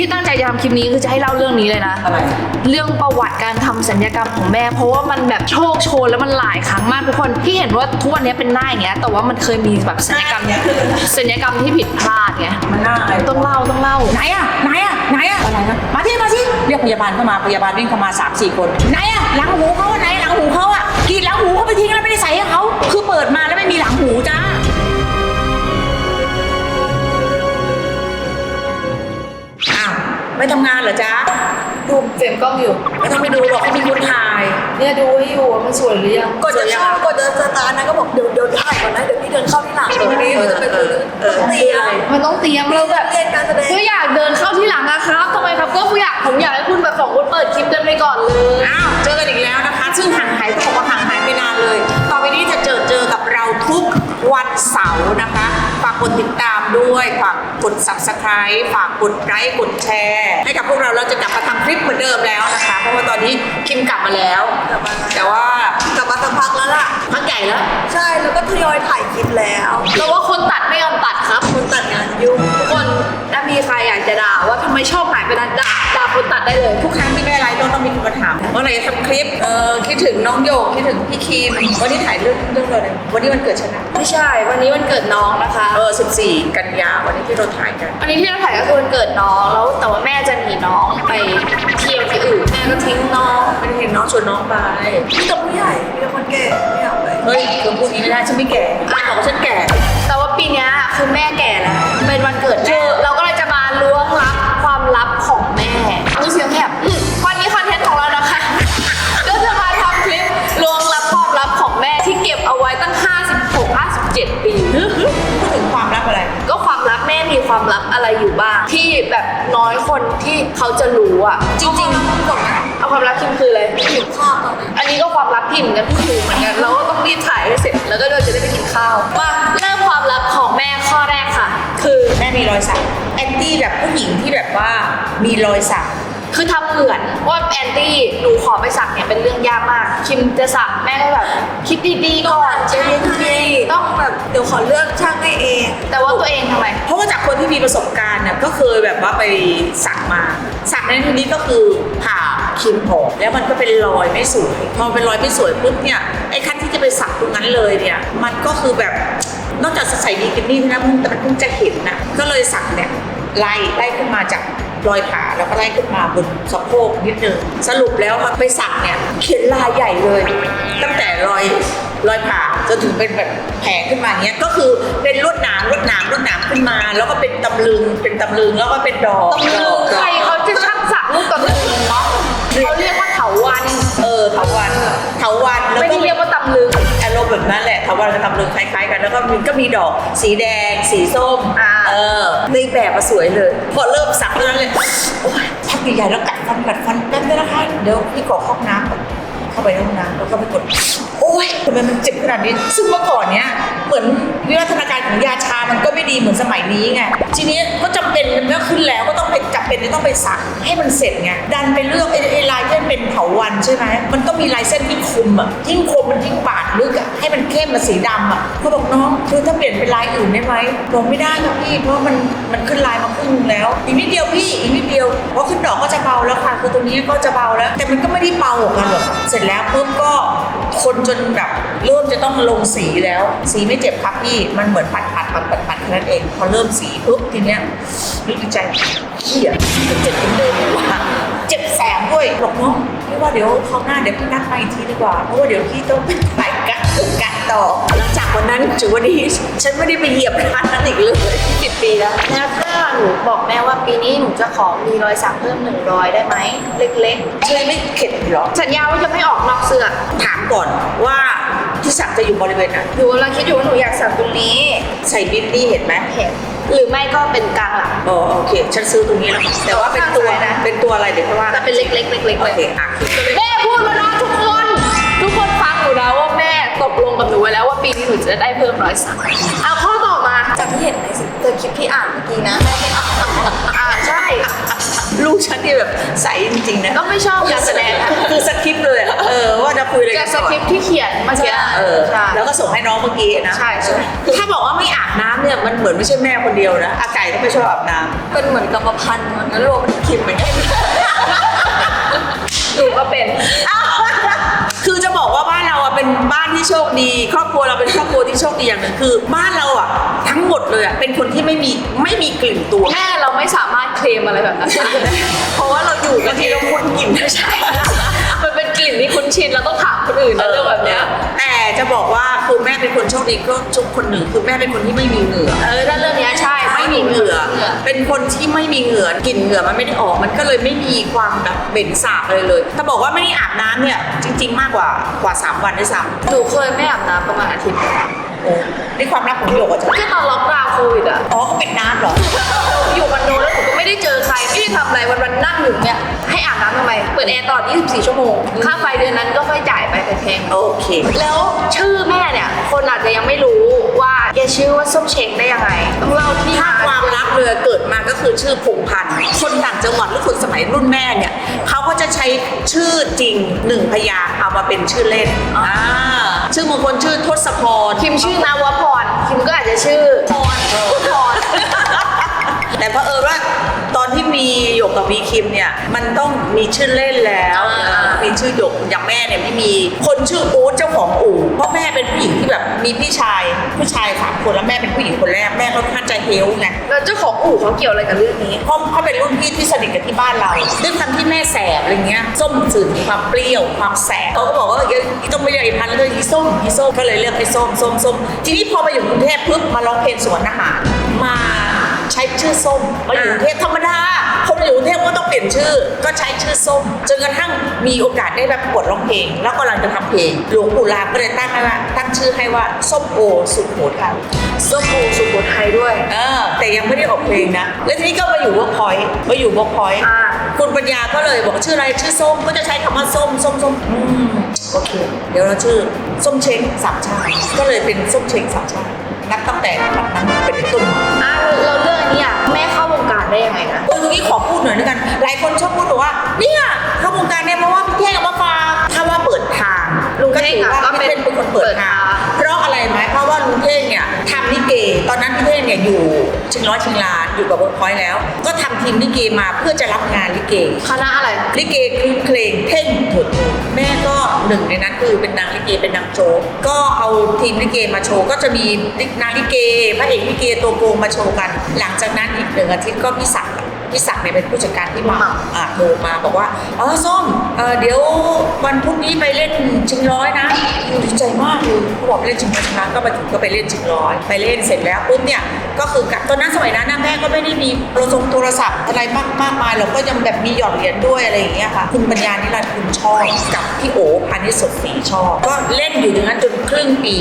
ที่ตั้งใจจะทำคลิปนี้คือจะให้เล่าเรื่องนี้เลยนะ อะไร เรื่องประวัติการทำสัญญกรรมของแม่ เพราะว่ามันแบบโชคโชนแล้วมันหลายครั้งมากทุกคนที่เห็นว่าทุกวันนี้เป็นหน้าอย่างเงี้ยแต่ว่ามันเคยมีแบบสัญญกรรมสัญญกรรมที่ผิดพลาดไงมันหน้าอะไรต้องเล่าต้องเล่า ไหนอะไหนอะไหนอะอะไรนะมาที่มาที่เรียกพยาบาลเข้ามาพยาบาลวิ่งเข้ามา3ามสี่คนไหนอะหลังหูเขาอะไหนหลังหูเขาอะกรีดหลังหูเขาไปทิ้งแล้วไม่ได้ใส่ให้เขาคือเปิดมาแล้วไม่มีหลังหูจ้า ไม่ทำงานเหรอจ๊ะดูเฟรมกล้องอยู่ ไม่ต้องไปดูหรอกเขามีคนถ่าย เนี่ยดูให้อยู่ว่ามันสวยหรือยังกดจะเข้ากดจะสตาร์ทนะก็บอกเดี๋ยวเดี๋ยวถ่ายก่อนนะเดี๋ยวพี่เดินเข้าที่หลังตรงนี้มันจะเป็นคือเตรียมมันต้องเตรียมเราแบบเรียนการแสดงก็อยากเดินเข้าที่หลังอะครับทำไมครับก็อยากผมอยากให้คุณแบบสองคนเปิดคลิปกันไปก่อนเลยอ้าวเจอกันอีกแล้วนะคะ ซึ่งห่างหายก็บอกว่าห่างหายไปนานเลย ต่อไปนี้จะเจอเจอกับเราทุกวันเสาร์นะคะฝากกดติดตามด้วยฝาก กด subscribe ฝากกดไลค์กดแชร์ ให้กับพวกเราเราจะกลับมาทำคลิปเหมือนเดิมแล้วนะคะ เพราะว่าตอนนี้คิมกลับมาแล้ว แต่ว่ากลับมาสักพักแล้วล่ะ พักใหญ่แล้ว ใช่แล้วก็ทยอยถ่ายคลิปแล้วเราว่าคนตัดไม่ยอมตัดครับ คนตัดงานยุ่งทุกคนถ้ามีใครอยากจะด่าว่าทำไมชอบหายไปนานด่าด่าคนตัดได้เลยทุกครั้งที่ไม่อะไรต้องต้องมีคนมาถามเมื่อไหร่จะทำคลิปเออคิดถึงน้องโยกคิดถึงพี่ คีมวันนี้ถ่ายเรื่องเรื่องอะไรวันนี้วันเกิดฉันนะ ไม่ใช่ วันนี้วันเกิดน้องนะคะ เออ 14 กันยาวันนี้ที่เราถ่ายกัน วันนี้ที่เราถ่ายก็คือวันเกิดน้องแล้วแต่ว่าแม่จะหนีน้องไปเที่ยวที่อื่นแม่ก็ทิ้งน้องไม่ได้เห็นน้องชวนน้องไปพี่กับผู้ใหญ่พี่กับคนแก่ไม่อยากไปเฮ้ยเธอพูดอย่างนี้ไม่ได้ฉันไม่แก่อ้าวบอกว่าฉันแก่ แต่ว่าปีเนี้ยคือแม่แก่แล้วเป็นวันเกิดแม่เราก็เลยจะมา จริงๆก่อนเอาความลับคิมคืออะไรหิวข้าวตอนนี้อันนี้ก็ความลับพิมเหมือนกันพี่คือเหมือนกันเราก็ต้องรีบถ่ายให้เสร็จแล้วก็เดินจะได้ไปกินข้าวมาเริ่มความลับของแม่ข้อแรกค่ะ คือแม่มีรอยสักแอนตี้แบบผู้หญิงที่แบบว่ามีรอยสักคือทำเหมือนว่าแอนตี้หนูขอไปสักเนี่ย เป็นเรื่องยากมาก คิมจะสักแม่ก็แบบคิดดีๆก่อนเจเย็นให้ต้องแบบเดี๋ยวขอเลือกช่างให้เอง แต่ว่าตัวเองทำไม เพราะว่าจากคนที่มีประสบการณ์เนี่ยก็เคยแบบว่าไปสักมาสักในที่นี้ก็คือผ่าคิมออกแล้วมันก็เป็นรอยไม่สวยพอมันเป็นรอยไม่สวยปุ๊บเนี่ยไอ้ขั้นที่จะไปสักตรงนั้นเลยเนี่ยมันก็คือแบบนอกจากจะใส่ดีกินี่นะแต่มันเพิ่งจะเห็นนะก็เลยสักเนี่ยไล่ไล่ขึ้นมาจาก รอยผาแล้วก็ไล่ขึ้นมาบนสะโพกนิดนึงสรุปแล้วค่ะไปสักเนี่ยเขียนลายใหญ่เลย ตั้งแต่รอย รอยผ่าจนถึงเป็นแบบแผลขึ้นมาเนี้ยก็คือเป็นลวดหนามลวดหนามลวดหนามขึ้นมา แล้วก็เป็นตำลึงเป็นตำลึงแล้วก็เป็นดอกตำลึดงอกใครเขาจะช่างสักลูกตำลึงเนาะเขาเรียกว่าเถาวันเออเถาวันเถาวันแล้วไม่ก็ได้เรียกว่าตำลึงอารมณ์แบบนั้นแหละเถาวันกับตำลึงคล้ายๆกันแล้วก็มีก็มีดอกสีแดง สีส้มอ่าเออในแบบมาสวยเลยพอเริ่มสักเท่านั้นเลยโอ้ยพักใหญ่ๆแล้วกัดฟันกัดฟันแป๊บนึงนะคะเดี๋ยวพี่ขอเข้าห้องน้ำก่อนเข้าไปในห้องน้ำแล้วก็ไปกด โอ้ยทำไมมันเจ็บขนาดนี้ ซึ่งเมื่อก่อนเนี้ยเหมือนวิวัฒนาการของยาชามันก็ไม่ดีเหมือนสมัยนี้ไงทีนี้ก็จำเป็นเมื่อขึ้นแล้วก็ต้องไปจำเป็นที่ต้องไปสักให้มันเสร็จไงดันไปเลือกไอ้ไอ้ลายที่มันเป็นเถาวันใช่ไหมมันต้องมีลายเส้นที่คมอะยิ่งคมมันยิ่งบาดลึกอะให้มันเข้มมาสีดำอะเขาบอกน้องคือถ้าเปลี่ยนเป็นลายอื่นได้ไหมบอกไม่ได้ครับพี่เพราะมันมันขึ้นลายมาครึ่งแล้วอีกนิดเดียวพี่อีกนิดเดียวพอขึ้นดอกก็จะเบาแล้วค่ะคือตรงนี้ก็จะเบาแล้ว แต่มันก็ไม่ได้เบาออกมาหรอกเสร็จแล้วปุ๊บก็คนจนแบบเริ่มจะต้องลงสีแล้ว สีไม่เจ็บครับพี่ มันเหมือนปัดปัดปัดปัดปัดแค่นั้นเอง พอเริ่มสีปุ๊บทีเนี้ยนึกใจเฮียเจ็บเหมือนเดิมดีกว่าเจ็บแสบด้วยบอกน้องพี่ว่าเดี๋ยวคราวหน้าเดี๋ยวพี่นัดมาอีกทีดีกว่า เพราะว่าเดี๋ยวพี่ต้องไปถ่ายกัดกัดต่อ หลังจากวันนั้นถึงวันนี้ฉันไม่ได้ไปเหยียบร้านนั้นอีกเลยสิบปีแล้วแล้วถ้า หนูบอกแม่ว่าปีนี้หนูจะขอมีรอยสักเพิ่มหนึ่งรอยได้ไหมเล็กเธอไม่เข็ดเหรอ ๆ สัญญาว่าจะไม่ออกนอกเสื้อถามก่อนว่าที่สักจะอยู่บริเวณไหนหนูกำลังคิดอยู่ว่าหนูอยากสักตรงนี้ใส่บินนี่เห็นไหมเห็นหรือไม่ก็เป็นกลางหลัง อ๋อโอเค ฉันซื้อตรงนี้แล้วกันแต่ว่าเป็นตัวข้างซ้ายนะ เป็นตัวอะไรเดี๋ยวค่อยว่าแต่เป็นเล็กๆเล็กๆโอเลย เคอะแม่พูดแล้วนะทุกคน ทุกคนฟังหนูนะว่าแม่ตกลงกับหนูไว้แล้วว่าปีนี้หนูจะได้เพิ่มรอยสักเอาข้อ ต่อมาจากที่เห็นในสคริปต์ที่อ่านเมื่อกี้นะอ่าใช่รู้ฉันที่แบบใสจริงๆนะก็ไม่ชอบการแสดงนะคือสคริปต์เลยอะเออว่าจะคุยอะไรกักับนสก่อนคริปต์ที่เขียนเมื่อกี้เออใช่แล้วก็ส่งให้น้องเมื่อกี้นะใช่ใช่ถ้าบอกว่าไม่อาบน้ำเนี่ยมันเหมือนไม่ใช่แม่คนเดียวนะอาไก่ก็ไม่ชอบอาบน้ำเป็นเหมือนกรรมพันธุ์มันแล้วรวมเป็นคิมเหมือนกัน หนูก็เป็น คือจะบอกว่าบ้านเราอะเป็นบ้านที่โชคดี ครอบครัวเราเป็นครอบครัวที่โชคดีอย่างหนึ่งคือ บ้านเราอะทั้งหมดเลยอะเป็นคนที่ไม่มีไม่มีกลิ่นตัว แม่เราไม่สามารถเคลมอะไรแบบนั้นได้เพราะว่าเราอยู่กันทีเราคุ้นกลิ่นไม่ใช่มันเป็น กลิ่นที่คุ้นชินเราต้องถามคนอื่นนะเรื่องแบบเนี้ย แต่จะบอกว่าคือแม่เป็นคนโชคดีก็ชุกคนหนึ่งคือแม่เป็นคนที่ไม่มีเหงื่อเออถ้าเรื่องเนี้ยใช่ไม่มีเหงื่อเป็นคนที่ไม่มีเหงื่อกลิ่นเหงื่อมันไม่ได้ออกมันก็เลยไม่มีความแบบเหม็นสาบเลยเลยถ้าบอกว่าไม่ได้อาบน้ำเนี่ยจริง ๆ มากกว่ากว่า 3 วันด้วยซ้หนูเคยไม่อาบน้ำประมาณอาทิตย์ำ โอ้นี่ความลับของโยกอะจ๊ะก็ตอนล็อกดาวน์โควิดอะอ๋อก็เป็นน้ำเหรอ อยู่คอนโดแล้วหนูก็ไม่ได้เจอใคร ไม่ได้ทำอะไรวันๆนั่งอยู่เนี่ยให้อาบน้ำทำไม เปิดแอร์ตลอด 24 ชั่วโมง ค่าไฟเดือนนั้นก็ค่อยจ่ายไปแพงโอเค ๆแล้วชื่อแม่เนี่ย คนอาจจะยังไม่รู้ว่าแกชื่อว่าส้มเช้งได้ยังไง ต้องเล่าที่ถ้ามาความลับเลยเกิดมาก็คือชื่อพงพันธ์คนต่างจังหวัดหรือคนสมัยรุ่นแม่เนี่ยเขาก็จะใช้ชื่อจริงหนึ่งพยางค์เอามาเป็นชื่อเล่นอ่า ชื่อมงคลชื่อทศพรคิมชื่อนาวพร คิมก็อาจจะชื่อพรพร แต่เพอเออว่าตอนที่มีหยกกับมีคิมเนี่ย มันต้องมีชื่อเล่นแล้วอ่า มีชื่อหยกอย่างแม่เนี่ยไม่มี คนชื่ออู๊ดเจ้าของอู่เพราะแม่เป็นผู้หญิงที่แบบมีพี่ชาย ผู้ชายสามคนแล้วแม่เป็นผู้หญิงคนแรกแม่ก็ค่อนข้างใจเฮลไงแล้วเจ้าของอู่เขาเกี่ยวอะไรกับเรื่องนี้เพราะเขาเป็นรุ่นพี่ที่สนิทกันที่บ้านเราด้วยความที่แม่แสบอะไรเงี้ยส้มสื่อถึงความเปรี้ยวความแสบเขาก็บอกว่าเอ้ยอีต้องไม่เรียกไอ้พันธุ์เลยอีส้มอีส้มก็เลยเรียกไอ้ส้มส้มส้มทีนี้พอมาอยู่กรุงเทพปุ๊บมาร้องเพลงสวนอาหารมา ใช้ชื่อส้มมาอยู่กรุงเทพธรรมดาคนอยู่กรุงเทพก็ต้องเปลี่ยนชื่อ ก็ใช้ชื่อส้มจนกระทั่งมีโอกาสได้แบบประกวดร้องเพลง แล้วกำลังจะทำเพลงหลวงปู่รามก็เลยตั้งให้ว่าตั้งชื่อให้ว่าส้มโอสุโขทัยส้มอู่สุโขทัยด้วยเออแต่ยังไม่ได้ออกเพลงนะ แล้วทีนี้ก็มาอยู่เวิร์กพอยต์มาอยู่เวิร์กพอยต์อ่าคุณปัญญาก็เลยบอกชื่ออะไรชื่อส้มก็จะใช้คำว่าส้มส้มส้มอืมโอเค เดี๋ยวเราชื่อส้มเช้งสามชาติก็เลยเป็นส้มเช้งสามชาตินับตั้งแต่บัดนั้นเป็นต้นมาอะ เนี่ยแม่เข้าวงการได้ยังไงนะเออตรงนี้ขอพูดหน่อยด้วยกัน หลายคนชอบพูดบอกว่าเนี่ยเข้าวงการเนี่ยเพราะว่าพี่เท่งเอามาฝาก ลุงเท่งถือะว่าก็พี่เป็นเท่งเป็นคนเปิดทางเพราะอะไรไหมเพราะว่าลุงเท่งเนี่ยทำลิเก ตอนนั้นพี่เท่งเนี่ยอยู่ชิงร้อยชิงล้านอยู่กับเวิร์กพอยต์แล้ว ก็ทำทีมลิเกมาเพื่อจะรับงานลิเกคณะอะไรลิเกคลืนเพลงเท่งเถิดเทิงแม่ก็หนึ่งในนั้นคือเป็นนางลิเกเป็นนางโจ๊กก็เอาทีมลิเกมาโชว์ก็จะมีนางลิเกพระเอกลิเกตัวโกงมาโชว์กัน หลังจากนั้นอีกหนึ่งอาทิตย์ก็พี่ศักดิ์ พี่ศักดิ์เนี่ยเป็นผู้จัดการที่มาอ่าโทรมาบอกว่าอ๋อส้มเอ่อเดี๋ยววันพรุ่งนี้ไปเล่นชิงร้อยนะดีใจมากเลยเขาบอกไปเล่นชิงร้อยชิงล้านก็ไปถึงก็ไปเล่นชิงร้อย ไปเล่นเสร็จแล้วปุ๊บเนี่ยก็คือกับตอนนั้นสมัยนั้นนะแม่ก็ไม่ได้มีโทรศัพท์โทรศัพท์อะไรมากมากมายเราก็ยังแบบมีหยอดเหรียญด้วยอะไรอย่างเงี้ยค่ะคุณปัญญานิรันดร์คุณชอบกับพี่โอพานิชสดศรีชอบก็เล่นอยู่อย่างนั้นจนครึ่งปี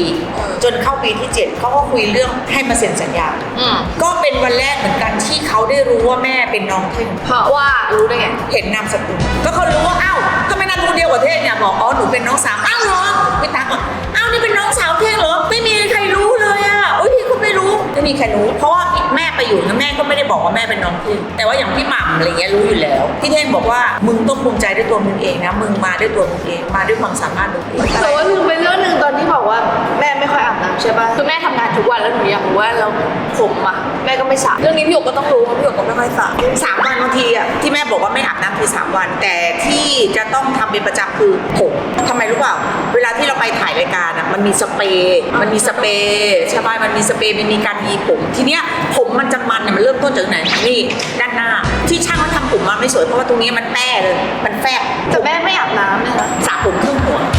จนเข้าปีที่เจ็ดเขาก็คุยเรื่องให้มาเซ็นสัญญาอืมก็เป็นวันแรกเหมือนกันที่เขาได้รู้ว่าแม่เป็นน้องเท่งเพราะว่ารู้ได้ไงเห็นนามสกุลก็เขารู้ว่าอ้าวทำไมนามสกุลเดียวกับเท่งเนี่ยบอกอ๋อหนูเป็นน้องสาวอ้าวเหรอพี่ตั๊กบอกอ้าวนี่เป็นน้องสาวเท่งเหรอไม่มีใครรู้เลยอะโอ้ยพี่ก็ไม่รู้ไม่มีใครรู้ เพราะว่าแม่ไปอยู่นะแม่ก็ไม่ได้บอกว่าแม่เป็นน้องเท่งแต่ว่าอย่างพี่หม่ำอะไรเงี้ยรู้อยู่แล้วพี่เท่งบอกว่ามึงต้องภูมิใจด้วยตัวมึงเองนะมึงมาด้วยตัวมึงเองมาด้วยความสามารถมึงเองแต่ว่าลืมไปเรื่องหนึ่งตอนที่บอกว่าแม่ไม่ค่อยอาบน้ำใช่ป่ะคือแม่ทำงานทุกวันแล้วหนูอยากรู้ว่าแล้วผมอะ แม่ก็ไม่สระเรื่องนี้พี่หยกก็ต้องรู้เพราะพี่หยกก็ไม่ค่อยสระสามวันบางทีอะที่แม่บอกว่าไม่อาบน้ำคือสามวัน แต่ที่จะต้องทำเป็นประจำคือผมทำไมรู้เปล่า เวลาที่เราไปถ่ายรายการอะมันมีสเปรย์มันมีสเปรย์ใช่ป่ะมันมีสเปรย์มันมีการยีผมทีเนี้ยผมมันจะมันเนี่ยมันเริ่มต้นจากไหนนี่ด้านหน้า ที่ช่างเขาทำผมมาไม่สวยเพราะว่าตรงนี้มันแป้เลยมันแฟบแต่แม่ไม่อาบน้ำนะคะสระผมครึ่งหัวคือเวลา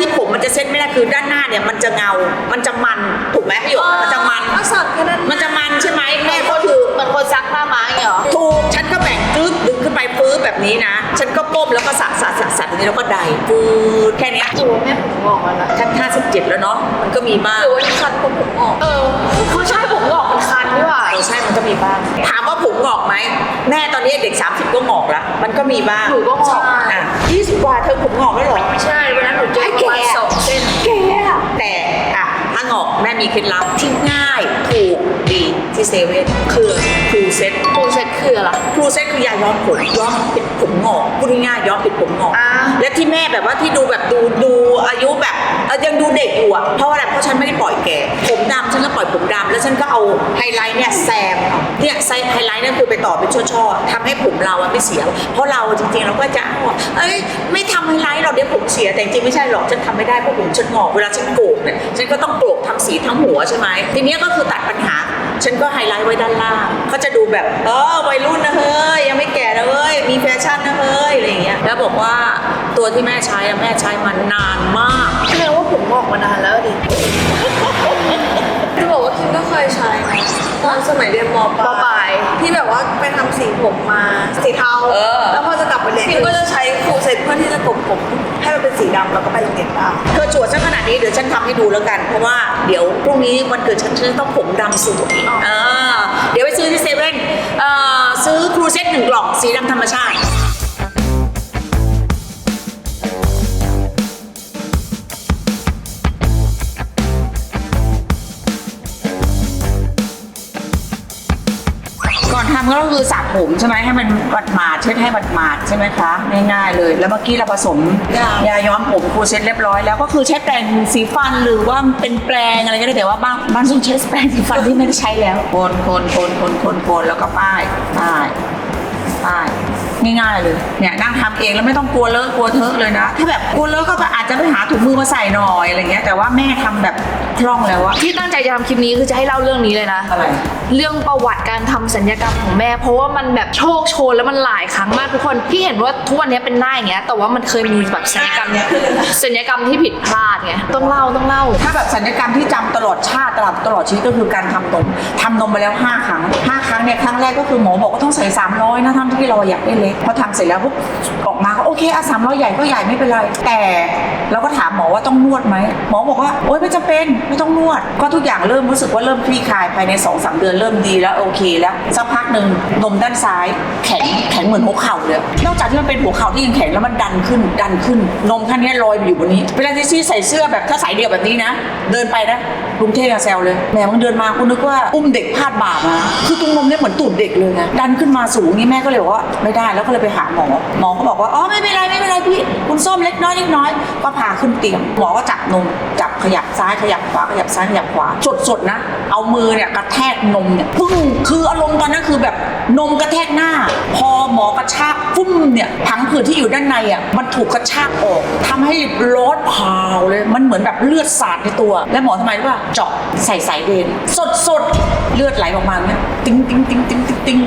ที่ผมมันจะเซ็ตไม่ได้คือด้านหน้าเนี่ยมันจะเงา มันจะมันถูกไหมพี่หยกมันจะมัน ก็สัตว์แค่นั้นมันจะมันใช่ไหมแม่แม่ก็ก็คืคืออมันคนซักหน้าม้าอย่างเงี้ยเหรอ ถูกฉันก็แบ่งกึ๊บดึงขึ้นไปปื๊บแบบนี้นะ ฉันก็ก้มแล้วก็สะสะสะสะตรงนี้แล้วก็ไดปื๊บแค่เนี้ยตัวแม่ผมงอกแล้วนะฉันห้าสิบเจ็ดแล้วเนาะมันก็มีบ้างหรือว่าคันผมผมงอก เออคือใช่ผมงอกมันคันนี่หว่า เออใช่มันก็มีบ้าง ถามว่าผมงอกไหม แม่ตอนนี้เด็ก 30 ก็งอกแล้ว มันก็มีบ้างหนูก็งอกอะยี่สิบกว่าเธอผมงอกแล้วเหรอไม่ใช่วันนั้นหนูเจอประมาณสองเส้นแกแต่อะถ้างอกแม่มีเคล็ดลับที่ง่ายถูกดีที่เซเว่นคือฟูเซ็ตฟูเซ็ตคคืออะไรครูเซ็ตคือยาย้อมผมย้อมปิดผมงอกพูดง่ายๆย้อมปิดผมงอกอ่าและที่แม่แบบว่าที่ดูแบบดูดูอายุแบบเอ่อยังดูเด็กอยู่อะเพราะอะไรเพราะฉันไม่ได้ปล่อยแก่ผมดำฉันก็ปล่อยผมดำแล้วฉันก็เอาไฮไลท์เนี่ยแซม เนี่ยไซไฮไลท์นี่ยคือไปต่อเป็นช่อๆทำให้ผมเราอะไม่เสีย เพราะเราจริงๆเราก็จะเอาเอ้ยไม่ทำไฮไลท์หรอกเดี๋ยวผมเสียแต่จริงๆไม่ใช่หรอกฉันทำไม่ได้เพราะผมฉันงอกเวลาฉันโกกเนี่ยฉันก็ต้องโกกทั้งสีทั้งหัวใช่ไหมทีนี้ก็คือตัดปัญหา ฉันก็ไฮไลท์ไว้ด้านล่างเขาจะดูแบบเออวัยรุ่นนะเฮ้ยยังไม่แก่นะเฮ้ยมีแฟชั่นนะเฮ้ยอะไรอย่างเงี้ยแล้วบอกว่าตัวที่แม่ใช้อะแม่ใช้มานานมากแสดงว่าผมงอกมานานแล้วดิ จะบอกว่าคิมก็เคยใช้นะตอนสมัยเรียนม ปปลายที่แบบว่าไปทำสีผมมาสีเทาเออ แล้วพอจะกลับไปเรียนคิมก็จะใช้ฟูเซ็ตเพื่อที่จะกลบผมให้มันเป็นสีดำแล้วก็ไปโรงเรียนได้ เธอจวดซะขนาดนี้เดี๋ยวฉันทำให้ดูแล้วกัน เพราะว่าเดี๋ยวพรุ่งนี้วันเกิดฉันฉันจะต้องผมดำสวยเออเดี๋ยวไปซื้อที่เซเว่นเอ่อซื้อครูเซ็ตหนึ่งกล่องสีดำธรรมชาติ ทำก็คือสระผมใช่ไหมให้มันบัดหมาดเช็ดให้บัดหมาดใช่ไหมคะง่ายๆเลย แล้วเมื่อกี้เราผสมยาย้อมผมครูเช็ดเรียบร้อยแล้วก็คือใช้แปรงสีฟันหรือว่าเป็นแปรงอะไรก็ได้แต่ว่าบ้างบ้างช่วงใช้แปรงสีฟันที่ไม่ได้ใช้แล้วโคนโคนโคนโคนโคนโคนแล้วก็ป้ายป้ายป้ายง่ายๆเลย เนี่ยนั่งทำเองแล้วไม่ต้องกลัวเลอะกลัวเทอะเลยนะ ถ้าแบบกลัวเลอะก็อาจจะไปหาถุงมือมาใส่หน่อยอะไรเงี้ยแต่ว่าแม่ทำแบบคล่องแล้วอะที่ตั้งใจจะทำคลิปนี้คือจะให้เล่าเรื่องนี้เลยนะ อะไร เรื่องประวัติการทำสัญญกรรมของแม่ เพราะว่ามันแบบโชคโชนแล้วมันหลายครั้งมากทุกคนที่เห็นว่าทุกวันนี้เป็นหน้าอย่างเงี้ยแต่ว่ามันเคยมีแบบสัญญกรรมสัญญกรรมที่ผิดพลาดไงต้องเล่าต้องเล่า ถ้าแบบสัญญกรรมที่จำตลอดชาติตลอดตลอดชีวิตก็คือการทำนมทำนมมาแล้ว 5 ครั้ง 5 ครั้งเนี่ยครั้งแรกก็คือหมอบอกว่าต้องใส่300นะทั้งที่เราอยากได้เล็กพอทำเสร็จแล้วปุ๊บออกมาก อเคอะ300ใหญ่ก็ใหญ่ไม่เป็นไร แต่เราก็ถามหมอว่าต้องนวดไหมหมอบอกว่าโอ๊ยไม่จำเป็นไม่ต้องนวด ก็ทุกอย่างเริ่มรู้สึกว่าเริ่มคลี่คลายภายใน2อสเดือนเริ่มดีแล้วโอเคแล้วสักพักหนึ่งนมด้านซ้าย แข็งแข็งเหมือนหัวเข่าเลยนอกจากที่มันเป็นหัวเข่าที่ยังแข็งแล้วมันดันขึ้นดันขึ้น นมข้างนี้ลอยอยู่บนนี้ เวลาที่ซี่ใส่เสื้อแบบถ้าใส่เดี่ยวแบบนี้นะ เดินไปนะกรุงเทพอะแซวเลยแหมมึงเดินมาคุณนึกว่าอุ้มเด็กพาดบ่ามาคือตรงนมเนี่ยเหมือนตูดเด็กเลยนะดันขึ้นมาสูงนี่แม่ก็เลยบอกว่าไม่ได้แล้วก็เลยไปหาหมอหมอก็บอกว่าอ๋อไม่เป็นไรไม่เป็นไรพี่คุณส้มเล็กน้อยเล็กน้อยก็พาขึ้นเตียงหมอก็จับนมจับขยับซ้ายขยับขวาขยับซ้ายขยับขวาสดๆนะ เอามือเนี่ยกระแทกนมเนี่ยปึ้งคืออารมณ์ตอนนั้นคือแบบนมกระแทกหน้า พอหมอกระชากฟุ้มเนี่ยผังผืดที่อยู่ด้านในอะมันถูกกระชากออกทำให้รอนเผาเลยมันเหมือนแบบเลือดสาดในตัว แล้วหมอทำไมรู้ป่ะเจาะใส่สายเดนสดสดๆเลือดไหลออกมาเนี่ยติ้งติ้งติ้งติ้ง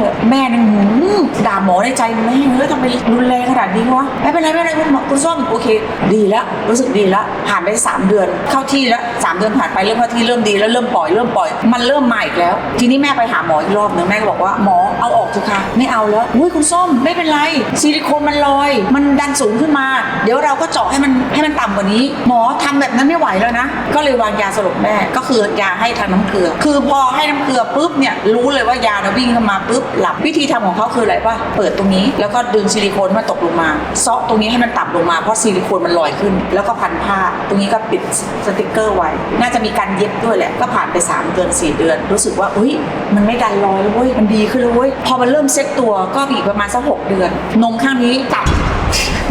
ติ้งติ้งเลยแม่นี่หืมด่าหมอในใจแม่เฮ้ยทำไมรุนแรงขนาดนี้วะไม่เป็นไรไม่เป็นไรคุณหมอคุณส้มโอเค ดีแล้วรู้สึกดีแล้วผ่านไปสามเดือน เข้าที่แล้วสามเดือนผ่านไปเริ่มเข้าที่เริ่มดีแล้วเริ่มปล่อยเริ่มปล่อย มันเริ่มมาอีกแล้ว ทีนี้แม่ไปหาหมออีกรอบหนึงแม่ก็บอกว่าหมอเอาออกเถอะค่ะไม่เอาแล้วอุ้ยคุณส้มไม่เป็นไรซิลิโคนมันลอย มันดันสูงขึ้นมา เดี๋ยวเราก็เจาะให้มันให้มันต่ำกว่านี้ หมอทำแบบนั้นไม่ไหวแล้วนะ ก็เลยวางยาสลบแม่ก็คือยาให้ทางน้ำเกลือ คือพอให้น้ำเกลือปุ๊บเนี่ยรู้เลยว่ายาเนี่ยวิ่งเข้ามาปุ๊บหลับวิธีทำของเขาคืออะไรป่ะเปิดตรงนี้แล้วก็ดึงซิลิโคนมันตกลงมาเซาะตรงนี้ให้มันต่ำลงมาเพราะซิลิโคนมันลอยขึ้น แล้วก็พันผ้า ตรงนี้ก็ปิดสติกเกอร์ไว้ น่าจะมีการเย็บด้วยแหละ ก็ผ่านไป 3 เดือน 4 เดือน รู้สึกว่าอุ้ยมันไม่ดันลอยแล้วเว้ยมันดีขึ้นแล้วเว้ยพอมันเริ่มเซ็ตตัวก็อีกประมาณสักหกเดือน นมข้างนี้ตับ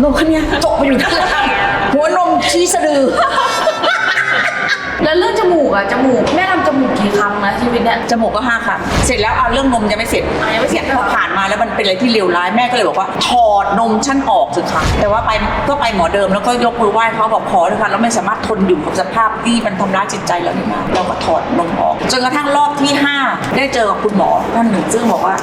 นมข้างนี้ตกไปอยู่ด้านล่างหัวนมชี้สะดือ แล้วเรื่องจมูกอะจมูกแม่ทำจมูกกี่ครั้งนะชีวิตเนี่ย จมูกก็ห้าครั้งเสร็จแล้วเอาเรื่องนมยังไม่เสร็จอะยังไม่เสร็จพอผ่านมาแล้วมันเป็นอะไรที่เลวร้ายแม่ก็เลยบอกว่าถอดนมฉันออกเถอะค่ะแต่ว่าไปก็ไปหมอเดิมแล้วก็ยกมือไหว้เขาบอกขอเถอะค่ะเราไม่สามารถทนอยู่กับสภาพที่มันทำร้ายจิตใจเราได้มากเราก็ถอดนมออกจนกระทั่งรอบที่ห้าได้เจอกับคุณหมอท่านหนึ่งซึ่งบอกว่า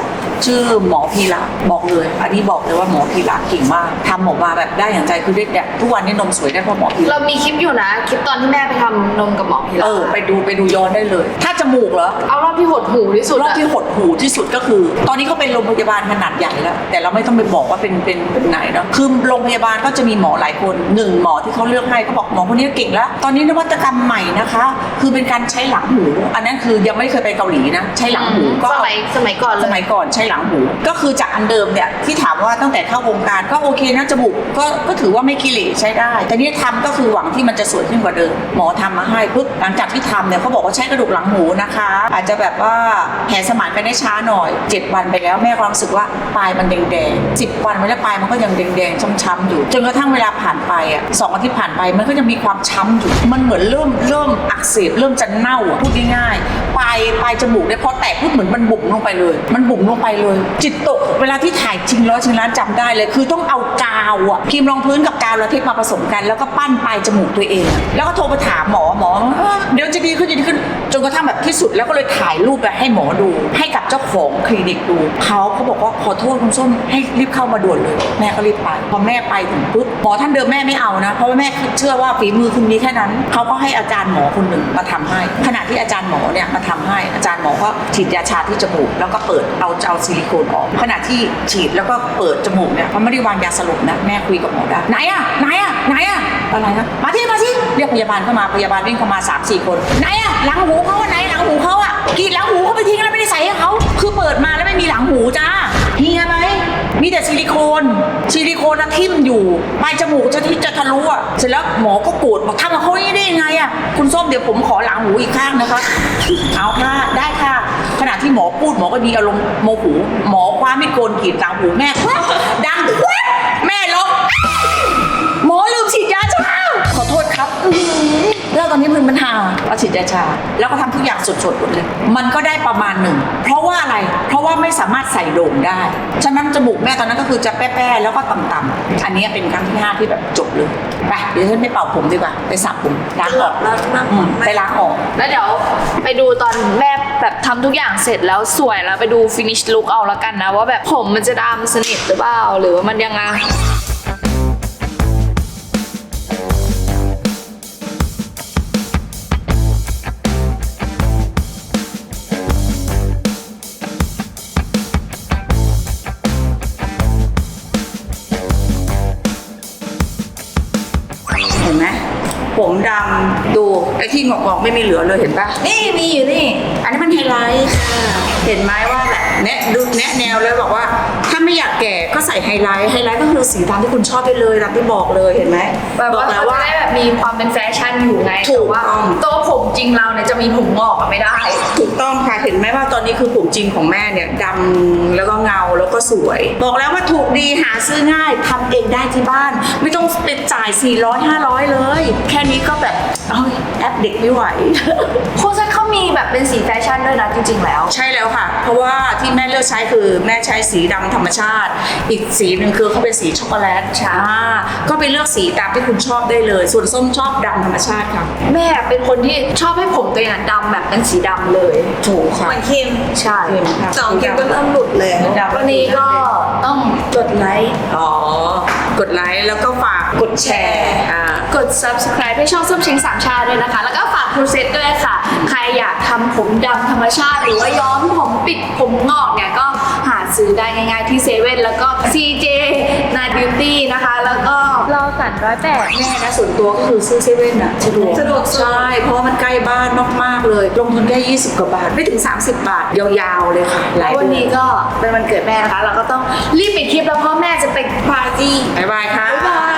ชื่อหมอพีระบอกเลย อันนี้บอกเลยว่าหมอพีระเก่งมากทำออกมาแบบได้อย่างใจคือได้แบบทุกวันนี้นมสวยได้เพราะหมอพีระเรามีคลิปอยู่นะ คลิปตอนที่แม่ไปทำนมกับหมอพีระเออไปดูไปดูย้อนได้เลย ถ้าจมูกเหรอ เอารอบที่หดหูที่สุดรอบอะ ที่หดหูที่สุดก็คือ ตอนนี้เขาเป็นโรงพยาบาลขนาดใหญ่แล้ว แต่เราไม่ต้องไปบอกว่าเป็นเป็นเป็นไหนเนาะคือโรงพยาบาลก็จะมีหมอหลายคนหนึ่งหมอที่เขาเลือกให้ก็บอกหมอคนนี้เก่งแล้ว ตอนนี้นวัตกรรมใหม่นะคะ คือเป็นการใช้หลังหู อันนั้นคือยังไม่เคยไปเกาหลีนะ ใช้หลังหูก็สเอามัยสมัยก่อนเลสย มัยก่อนใช้หลังหู ก็คือจากอันเดิมเนี่ยที่ถามว่าตั้งแต่เข้าวงการก็โอเคนะจมูกก็ก็ถือว่าไม่กิเลสใช้ได้ แต่นี่ทำก็คือหวังที่มันจะสวยขึ้นกว่าเดิม หมอทำมาให้ปุ๊บหลังจากที่ทำเนี่ยเขาบอกว่าใช้กระดูกหลังหูนะคะ อาจจะแบบว่าแผลสมานไปได้ช้าหน่อย 7 วันไปแล้วแม่ความรู้สึกว่าปลายมันแดงๆ10วันไปแล้วปลายมันก็ยังแดงๆช้ำๆอยู่ จนกระทั่งเวลาผ่านไปอะสองอาทิตย์ผ่านไปมันก็ยังมีความช้ำอยู่มันเหมือนเริ่มเริ่มอักเสบเริ่มจะเน่าพูดง่ายๆปลายปลายจมูกเนี่ยพอแตกปุ๊บเหมือนมันบุ๋มลงไปเลย มันบุ๋มลงไปเลย จิตตกเวลาที่ถ่ายจริงร้อยจริงล้านจำได้เลย คือต้องเอากาวอะครีมรองพื้นกับกาวและเทปมาผสมกัน แล้วก็ปั้นปลายจมูกตัวเองอะแล้วก็โทรไปถามหมอหมอเออเดี๋ยวจะดีขึ้นจะดีขึ้น จนกระทั่งแบบที่สุดแล้วก็เลยถ่ายรูปไปให้หมอดู ให้กับเจ้าของคลินิกดูเขาเขาบอกว่าขอโทษคุณส้มให้รีบเข้ามาด่วนเลย แม่ก็รีบไปพอแม่ไปถึงปุ๊บหมอท่านเดิมแม่ไม่เอานะ เพราะว่าแม่เชื่อว่าฝีมือคุณมีแค่นั้นเขาก็ให้อาจารย์หมอคนหนึ่งมาทำให้ขณะที่อาจารย์หมอเนี่ยมาทำให้อาจารย์หมอก็ฉีดยาชาที่จมูกแล้วก็เปิดเอาเอาซิลิโคนออก ขณะที่ฉีดแล้วก็เปิดจมูกเนี่ยเขาไม่ได้วางยาสลบนะแม่คุยกับหมอได้ไหนอะไหนอะไหนอะอะไรนะมาที่มาที่เรียกพยาบาลเข้ามาพยาบาลวิ่งเข้ามา3ามสี่คนไหนอะหลังหูเขาอะไหนหลังหูเขาอะกีดหลังหูเขาไปทิ้งแล้วไม่ได้ใส่ให้เขาคือเปิดมาแล้วไม่มีหลังหูจ้าเฮียไหมมีแต่ซิลิโคนซิลิโคนนะทิ่มอยู่ปลายจมูกจะที่จะทะลุอะเสร็จแล้วหมอก็โกรธบอกทำกับเขาอย่างนี้ได้ยังไงอะคุณส้มเดี๋ยวผมขอหลังหูอีกข้างนะคะเอาค่ะได้ค่ะ ขณะที่หมอพูดหมอก็มีอารมณ์โมโหหมอคว้าไม่โกนกรีดหลังหูแม่ ดังแม่ร้องหมอลืมฉีดยาชาขอโทษครับ อื้อหือแล้วตอนนี้มันปัญหาเอาฉีดยาชา แล้วก็ทำทุกอย่างสดๆหมดเลย มันก็ได้ประมาณหนึ่ง เพราะว่าอะไร เพราะว่าไม่สามารถใส่โด่งได้ ฉะนั้นจมูกแม่ตอนนั้นก็คือจะแป้ๆแล้วก็ต่ำๆอันนี้เป็นครั้งที่ห้าที่แบบจบเลยไปเดี๋ยวฉันไม่เป่าผมดีกว่า ไปสระผมล้างออกแล้วนั่งอืมไปล้างออก แล้วเดี๋ยวไปดูตอนแม่แบบทำทุกอย่างเสร็จแล้วสวยแล้วไปดู finish look เอาละกันนะ ว่าแบบผมมันจะดำสนิทหรือเปล่าหรือว่ามันยังไง ผม ดำดูไอ้ที่งอกๆไม่มีเหลือเลยเห็นปะนี่มีอยู่นี่ อันนี้มันไฮไลท์ค่ะเห็นไหมว่าแหละแนะดูแนะแนวเลยบอกว่า ถ้าไม่อยากแก่ก็ใส่ไฮไลท์ไฮไลท์ก็คือสีตามที่คุณชอบได้เลยตามที่บอกเลยเห็นไหมแบบบอว่ากแล้เขาวจะว่า ได้แบบมีความเป็นแฟชั่นอยู่ไงถูกแต่ว่าต้อง ตัวผมจริงเราเนี่ยจะมีผมงอกอะไม่ได้ ถูกต้องค่ะ เห็นไหมว่าตอนนี้คือผมจริงของแม่เนี่ยดำแล้วก็เงาแล้วก็สวย บอกแล้วว่าถูกดีหาซื้อง่ายทำเองได้ที่บ้าน ไม่ต้องไปจ่าย 400 500 เลย แค่นี้ก็แบบเอ้ยแอปเด็กไม่ไหว โคซันเขามีแบบเป็นสีแฟชั่นด้วยนะจริงๆแล้ว ใช่แล้วค่ะ เพราะว่าที่แม่เลือกใช้คือแม่ใช้สีดำธรรมชาติ อีกสีหนึ่งคือเขาเป็นสีช็อกโกแลตใช่อ่าก็ไปเลือกสีตามที่คุณชอบได้เลย ส่วนส้มชอบดำธรรมชาติค่ะ แม่เป็นคนที่ชอบให้ผมตัวเองอะดำแบบเป็นสีดำเลย ถูกค่ะ เหมือนคิมใช่เห็นค่ะสองคิมก็เริ่มหลุดแล้วดำ วันนี้ก็ต้องกดไลค์ อ๋อ กดไลค์แล้วก็ฝากกดแชร์อ่า กด subscribe ให้ช่องส้มชิงสามชาติด้วยนะคะ แล้วก็ฝากครูเซตด้วยค่ะ ใครอยากทำผมดำธรรมชาติหรือว่าย้อมผมปิดผมงอกเนี่ยก็หาซื้อได้ง่ายๆที่เซเว่นแล้วก็ CJ Night Beauty นะคะ แล้วก็รอสันร้อยแปดแม่นะส่วนตัวก็คือซื้อเซเว่นอะสะดวกสะดวกสุดใช่ เพราะว่ามันใกล้บ้านมากๆเลย ลงทุนแค่ 20 กว่าบาท ไม่ถึง 30 บาท ยาวๆเลยค่ะ หลายวันเดืนี้อนก็เป็นวันเกิดแม่นะคะ เราก็ต้องรีบปิดคลิปแล้วเพราะแม่จะไปปาร์ตี้บ๊ายบายค่ะบ๊ายบาย